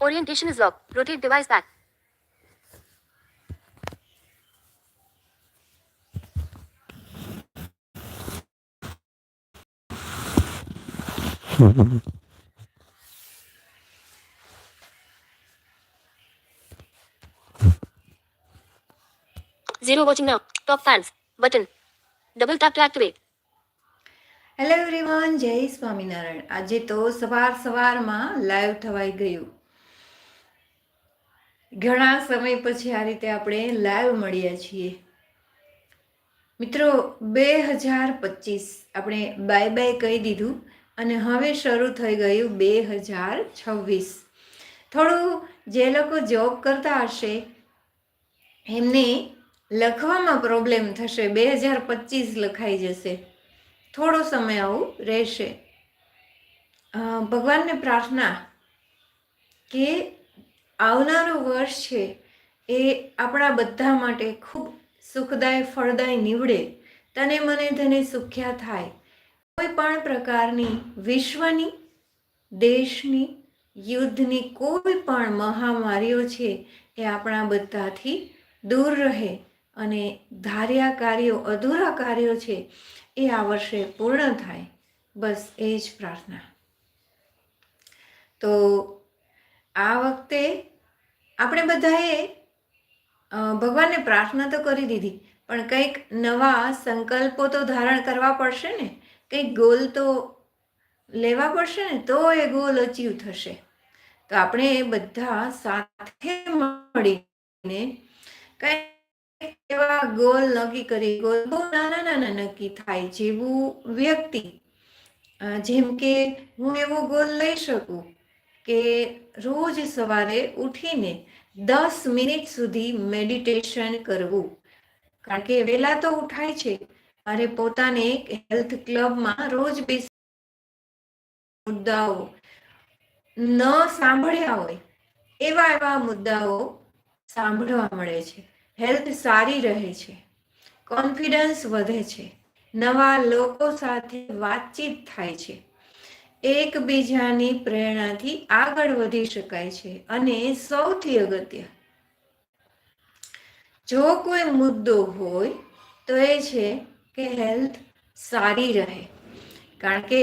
Orientation is locked. Rotate device back. Zero watching now. Top fans. Button. Double tap to activate. Hello everyone જય સ્વામિનારાયણ આજે તો સવાર સવારમાં live થવાઈ ગયું ઘણા સમય પછી આ રીતે આપણે લાઈવ મળ્યા છીએ. મિત્રો, બે હજાર પચીસ આપણે બાય બાય કહી દીધું અને હવે શરૂ થઈ ગયું બે હજાર છવ્વીસ. થોડું જે લોકો જોબ કરતા હશે, એમને લખવામાં પ્રોબ્લેમ થશે, બે હજાર પચીસ લખાઈ જશે. થોડો સમય આવું રહેશે. ભગવાનને પ્રાર્થના કે આવનારું વર્ષ છે એ આપણા બધા માટે ખૂબ સુખદાય, ફળદાય નીવડે. તને મને ધને સુખ્યા થાય. કોઈ પણ પ્રકારની વિશ્વની, દેશની, યુદ્ધની કોઈ પણ મહામારીઓ છે એ આપણા બધાથી દૂર રહે અને ધાર્યા કાર્યો, અધૂરા કાર્યો છે એ આ વર્ષે પૂર્ણ થાય. બસ એ જ પ્રાર્થના. તો આ વખતે આપણે બધાએ ભગવાનને પ્રાર્થના તો કરી દીધી, પણ કંઈક નવા સંકલ્પો તો ધારણ કરવા પડશે ને? કંઈક ગોલ તો લેવા પડશે ને? તો એ ગોલ અચીવ થશે. તો આપણે બધા સાથે મળીને કંઈક એવા ગોલ નક્કી કરી ગોલ બહુ નાના નાના નક્કી થાય જેવું વ્યક્તિ જેમ કે હું એવો ગોલ લઈ શકું કે રોજ સવારે ઉઠીને દસ મિનિટ સુધી મેડિટેશન કરવું. કારણ કે વહેલા તો ઉઠાય છે અને પોતાને એક હેલ્થ ક્લબમાં રોજ મુદ્દાઓ ન સાંભળ્યા હોય, એવા એવા મુદ્દાઓ સાંભળવા મળે છે. હેલ્થ સારી રહે છે કોન્ફિડન્સ વધે છે, નવા લોકો સાથે વાતચીત થાય છે. એકબીજાની પ્રેરણાથી આગળ વધી શકાય છે અને સૌથી અગત્ય, જો કોઈ મુદ્દો હોય તો એ છે કે હેલ્થ સારી રહે. કારણ કે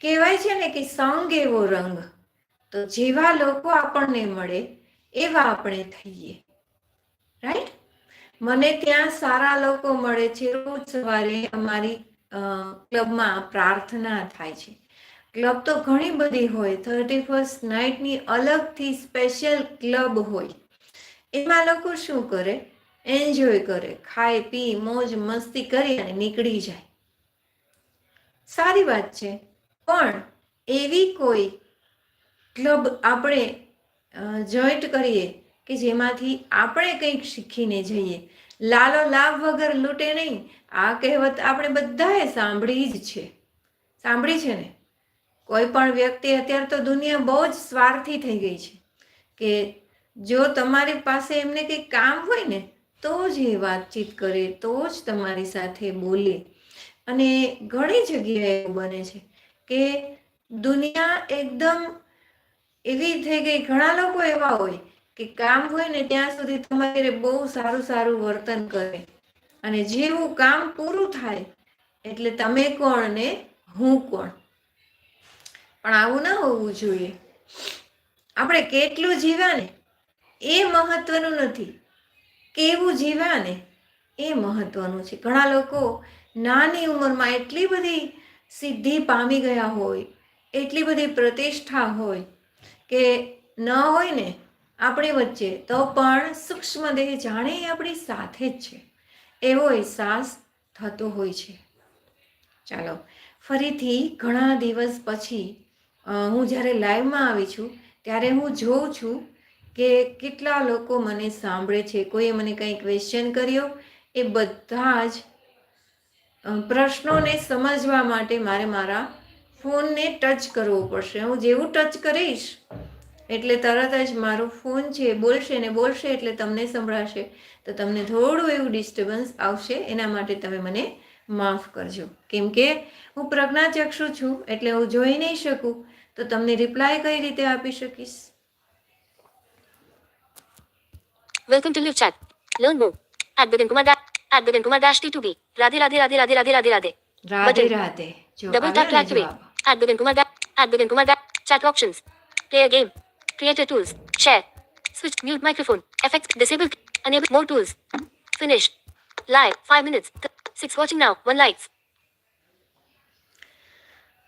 કહેવાય છે ને કે સંગ એવો રંગ, તો જેવા લોકો આપણને મળે એવા આપણે થઈએ. રાઈટ મને ત્યાં સારા લોકો મળે છે. રોજ સવારે અમારી ક્લબમાં પ્રાર્થના થાય છે. ક્લબ તો ઘણી બધી હોય. થર્ટી ફર્સ્ટ નાઇટની અલગથી સ્પેશિયલ ક્લબ હોય. એમાં લોકો શું કરે? એન્જોય કરે. ખાય, પી, મોજ, મસ્તી કરી અને નીકળી જાય. સારી વાત છે. પણ એવી કોઈ ક્લબ આપણે જોઈન્ટ કરીએ કે જેમાંથી આપણે કંઈક શીખીને જઈએ. લાલો લાભ વગર લૂંટે નહીં. આ કહેવત આપણે બધાએ સાંભળી જ છે. સાંભળી છે ને? કોઈ પણ વ્યક્તિ અત્યારે તો દુનિયા બહુ જ સ્વાર્થી થઈ ગઈ છે કે જો તમારી પાસે એમને કંઈક કામ હોય ને, તો જ એ વાતચીત કરે, તો જ તમારી સાથે બોલે. અને ઘણી જગ્યાએ એવું બને છે કે દુનિયા એકદમ એવી થઈ ગઈ, ઘણા લોકો એવા હોય કે કામ હોય ને ત્યાં સુધી તમારે બહુ સારું સારું વર્તન કરે. અને જેવું કામ પૂરું થાય, એટલે તમે કોણ ને હું કોણ? પણ આવું ના હોવું જોઈએ. આપણે કેટલું જીવ્યા ને એ મહત્વનું નથી. કેવું જીવ્યા ને એ મહત્વનું છે. ઘણા લોકો નાની ઉંમરમાં એટલી બધી સિદ્ધિ પામી ગયા હોય, એટલી બધી પ્રતિષ્ઠા હોય કે ન હોય ને આપણી વચ્ચે, તો પણ સૂક્ષ્મ દેહ જાણે એ આપણી સાથે જ છે. એવો અહેસાસ થતો હોય છે. ચાલો, ફરીથી ઘણા દિવસ પછી હું જ્યારે લાઈવમાં આવી છું, ત્યારે હું જોઉં છું કે કેટલા લોકો મને સાંભળે છે. કોઈએ મને કંઈ ક્વેશ્ચન કર્યો, એ બધા જ પ્રશ્નોને સમજવા માટે મારે મારા ફોનને ટચ કરવો પડશે. હું જેવું ટચ કરીશ, એટલે તરત જ મારો ફોન છે, બોલશે ને બોલશે એટલે તમને સંભળાશે. તો તમને થોડું એવું ડિસ્ટર્બન્સ આવશે, એના માટે તમે મને માફ કરજો કેમ કે હું પ્રજ્ઞાચક્ષુ છું એટલે હું જોઈ નહીં શકું તો તમને રિપ્લાય કઈ રીતે આપી શકીશ more. At Biren Kumar dash at Biren Kumar dash T2B. Radhe Radhe Radhe Radhe Radhe Radhe Radhe. Radhe Button. Radhe જો Double tap to આવ્યો ને activate. જવાબ At Biren Kumar dash at Biren Kumar dash chat options. Play a game. Creator tools. Share. Switch mute microphone. Effects disable. Enable more tools. Finish. Live. Five minutes. Six, watching now. One likes.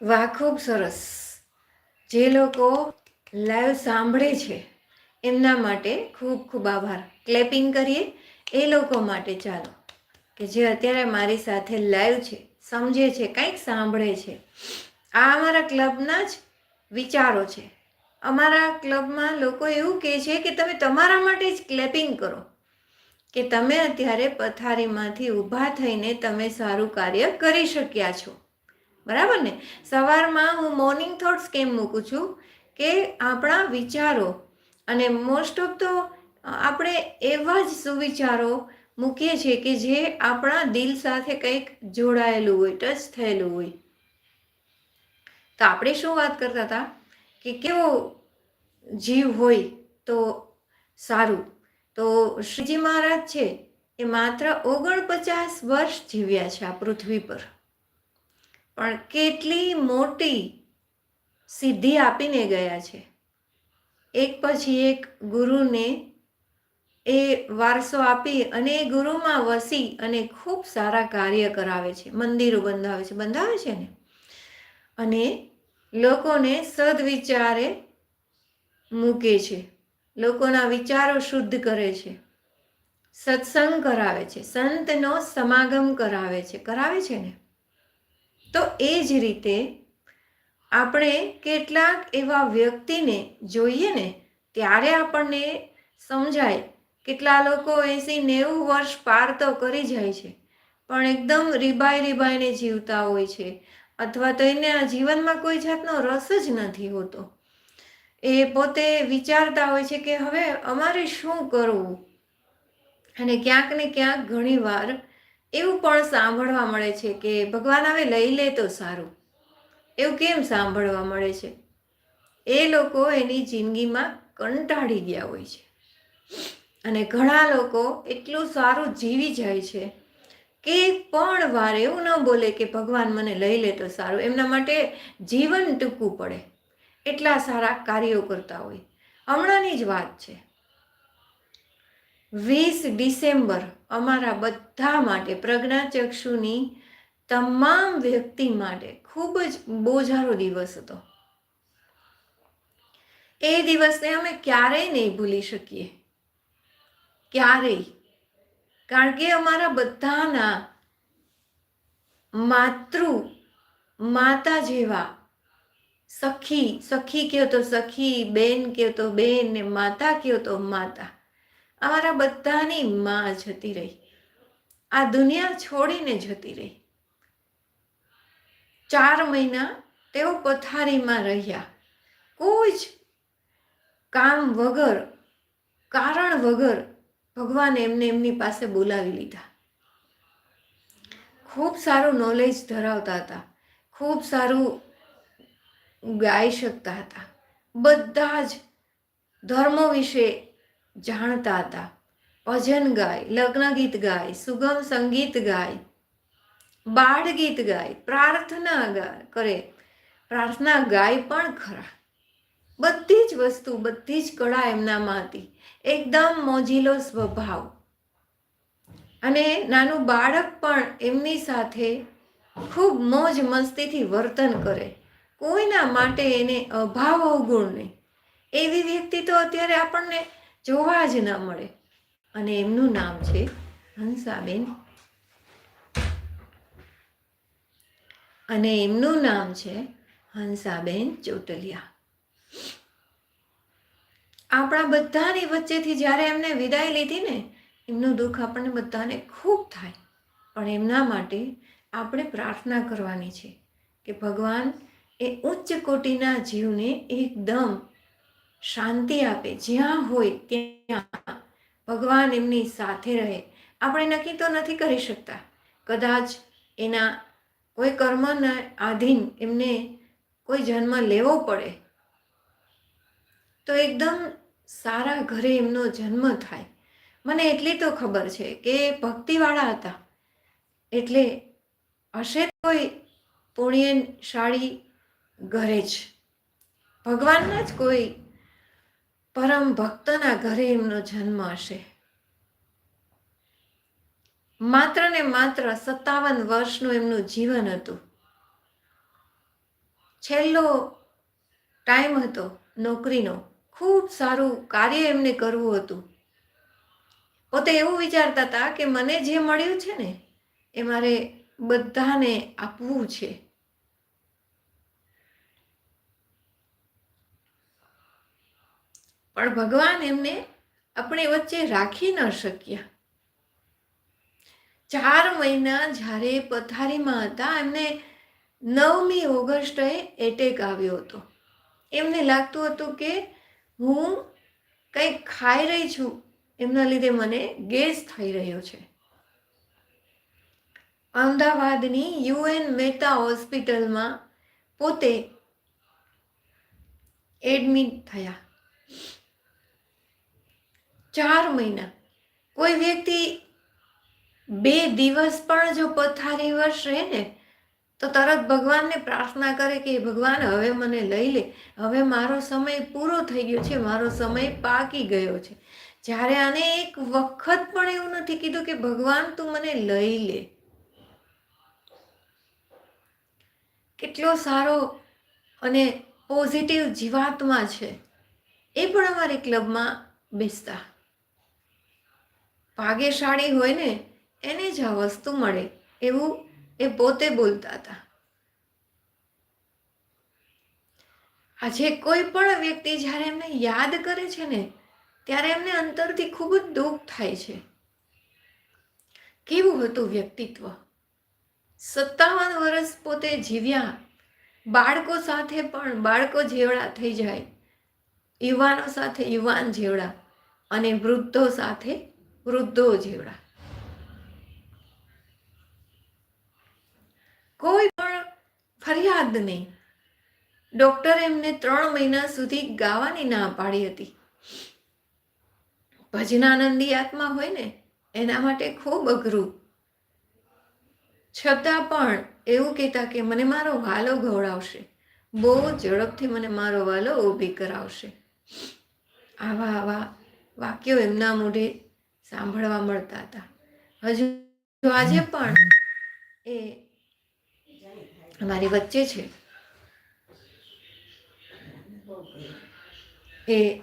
વાહ, ખૂબ સરસ. જે લોકો live સાંભળે છે, એમના માટે ખૂબ ખૂબ આભાર. ક્લેપિંગ કરીએ, એ લોકો માટે ચાલો. કે જે અત્યારે મારી સાથે લાઈવ છે, સમજે છે, કંઈક સાંભળે છે. આ અમારા ક્લબના જ વિચારો છે. અમારા ક્લબમાં લોકો એવું કહે છે કે તમે તમારા માટે જ ક્લેપિંગ કરો. કે તમે અત્યારે પથારીમાંથી ઊભા થઈને તમે સારું કાર્ય કરી શક્યા છો. બરાબર ને? સવારમાં હું મોર્નિંગ થોટ્સ કેમ મૂકું છું? કે આપણા વિચારો, અને મોસ્ટ ઓફ તો આપણે એવા જ સુવિચારો મૂકીએ છીએ કે જે આપણા દિલ સાથે કંઈક જોડાયેલું હોય ટચ થયેલું હોય. તો આપણે શું વાત કરતા હતા? કે કેવો જીવ હોય તો સારું. તો શ્રીજી મહારાજ છે, એ માત્ર ઓગણપચાસ વર્ષ જીવ્યા છે આ પૃથ્વી પર. પણ કેટલી મોટી સિદ્ધિ આપીને ગયા છે. એક પછી એક ગુરુને એ વારસો આપી અને એ ગુરુમાં વસી અને ખૂબ સારા કાર્ય કરાવે છે, મંદિરો બંધાવે છે બંધાવે છે ને? અને લોકોને સદવિચારે મૂકે છે. લોકોના વિચારો શુદ્ધ કરે છે. સત્સંગ કરાવે છે. સંતનો સમાગમ કરાવે છે. કરાવે છે ને? તો એ જ રીતે આપણે કેટલાક એવા વ્યક્તિને જોઈએ ને, ત્યારે આપણને સમજાય કેટલા લોકો એસી નેવું વર્ષ પાર તો કરી જાય છે, પણ એકદમ રીબાઈ રીબાઈને જીવતા હોય છે, અથવા તો એને આ જીવનમાં કોઈ જાતનો રસ જ નથી હોતો. એ પોતે વિચારતા હોય છે કે હવે અમારે શું કરવું? અને ક્યાંક ને ક્યાંક ઘણીવાર એવું પણ સાંભળવા મળે છે કે ભગવાન હવે લઈ લે તો સારું. એવું કેમ સાંભળવા મળે છે? એ લોકો એની જિંદગીમાં કંટાળી ગયા હોય છે. અને ઘણા લોકો એટલું સારું જીવી જાય છે કે પણ વાર એવું ન બોલે કે ભગવાન મને લઈ લે તો સારું. એમના માટે જીવન ટૂંકવું પડે. એટલા સારા કાર્યો કરતા હોય. હમણાંની જ વાત છે. વીસ ડિસેમ્બર અમારા બધા માટે પ્રજ્ઞાચક્ષુની તમામ વ્યક્તિ માટે ખૂબ જ બોજારો દિવસ હતો. એ દિવસને અમે ક્યારેય નહીં ભૂલી શકીએ. ક્યારેય. કારણ કે અમારા બધાના માતૃ, માતા જેવા સખી સખી કહો તો સખી, બેન કહો તો બેન ને માતા કહો તો માતા. અમારા બધાની માં જતી રહી. આ દુનિયા છોડીને જતી રહી. ચાર મહિના તેઓ પથારીમાં રહ્યા. કોઈ જ કામ વગર, કારણ વગર ભગવાન એમને એમની પાસે બોલાવી લીધા. ખૂબ સારું નોલેજ ધરાવતા હતા. ખૂબ સારું ગાઈ શકતા હતા. બધા જ ધર્મો વિશે જાણતા હતા. ભજન ગાય, લગ્ન ગીત ગાય, સુગમ સંગીત ગાય, બાળ ગીત ગાય, પ્રાર્થના ગાય, કરે. પ્રાર્થના ગાય પણ ખરા. બધી જ વસ્તુ, બધી જ કળા એમનામાં હતી. એકદમ મોજીલો સ્વભાવ. અને નાનું બાળક પણ એમની સાથે ખૂબ મોજ મસ્તીથી વર્તન કરે. કોઈના માટે એને અભાવ અવગુણ નહીં. એવી વ્યક્તિ તો અત્યારે આપણને જોવા જ ન મળે. અને એમનું નામ છે હંસાબેન. અને એમનું નામ છે હંસાબેન ચોટલિયા. આપણા બધાની વચ્ચેથી જ્યારે એમને વિદાય લીધી ને, એમનું દુઃખ આપણને બધાને ખૂબ થાય. પણ એમના માટે આપણે પ્રાર્થના કરવાની છે કે ભગવાન એ ઉચ્ચ કોટીના જીવને એકદમ શાંતિ આપે. જ્યાં હોય ત્યાં ભગવાન એમની સાથે રહે. આપણે નક્કી તો નથી કરી શકતા. કદાચ એના કોઈ કર્મના આધીન એમને કોઈ જન્મ લેવો પડે. તો એકદમ સારા ઘરે એમનો જન્મ થાય. મને એટલી તો ખબર છે કે ભક્તિવાળા હતા. એટલે હશે કોઈ પુણ્યશાળી ઘરે જ. ભગવાનના જ કોઈ પરમ ભક્તના ઘરે એમનો જન્મ હશે. માત્ર ને માત્ર સત્તાવન વર્ષનું એમનું જીવન હતું. છેલ્લો ટાઈમ હતો નોકરીનો. ખૂબ સારું કાર્ય એમને કરવું હતું. પોતે એવું વિચારતા હતા કે મને જે મળ્યું છે ને, એ મારે બધાને આપવું છે. પણ ભગવાન એમને આપણી વચ્ચે રાખી ન શક્યા. ચાર મહિના જ્યારે પથારીમાં હતા, એમને નવમી ઓગસ્ટે એટેક આવ્યો હતો. એમને લાગતું હતું કે હું કંઈક ખાઈ રહી છું, એમના લીધે મને ગેસ થઈ રહ્યો છે. અમદાવાદની યુએન મહેતા હોસ્પિટલમાં પોતે એડમિટ થયા. ચાર મહિના. કોઈ વ્યક્તિ બે દિવસ પણ જો પથારી વર્ષ રહે ને, તો તરત ભગવાનને પ્રાર્થના કરે કે ભગવાન, હવે મને લઈ લે. હવે મારો સમય પૂરો થઈ ગયો છે. મારો સમય પાકી ગયો છે. જ્યારે આને એક વખત પણ એવું નથી કીધું કે, ભગવાન, તું મને લઈ લે. કેટલો સારો અને પોઝિટિવ જીવાત્મા છે. એ પણ અમારી ક્લબમાં બેસતા. ભાગ્યશાળી હોય ને, એને જ આ વસ્તુ મળે એવું એ પોતે બોલતા હતા. આજે કોઈ પણ વ્યક્તિ જ્યારે એમને યાદ કરે છે ને, ત્યારે એમને અંતરથી ખૂબ જ દુઃખ થાય છે. કેવું હતું વ્યક્તિત્વ? સત્તાવન વર્ષ પોતે જીવ્યા, બાળકો સાથે પણ બાળકો જેવડા થઈ જાય, યુવાનો સાથે યુવાન જેવડા અને વૃદ્ધો સાથે વૃદ્ધો જેવડા. કોઈ પણ ફરિયાદ નહીં ડોક્ટરે એમને ત્રણ મહિના સુધી ગાવાની ના પાડી હતી. ભજનાનંદી આત્મા હોય ને, એના માટે ખૂબ અઘરું. છતાં પણ એવું કહેતા કે મને મારો વાલો ગવડાવશે. બહુ ઝડપથી મને મારો વાલો ઊભી કરાવશે. આવા આવા વાક્યો એમના મોઢે સાંભળવા મળતા હતા. હજુ આજે પણ એ અમારી વચ્ચે છે. એ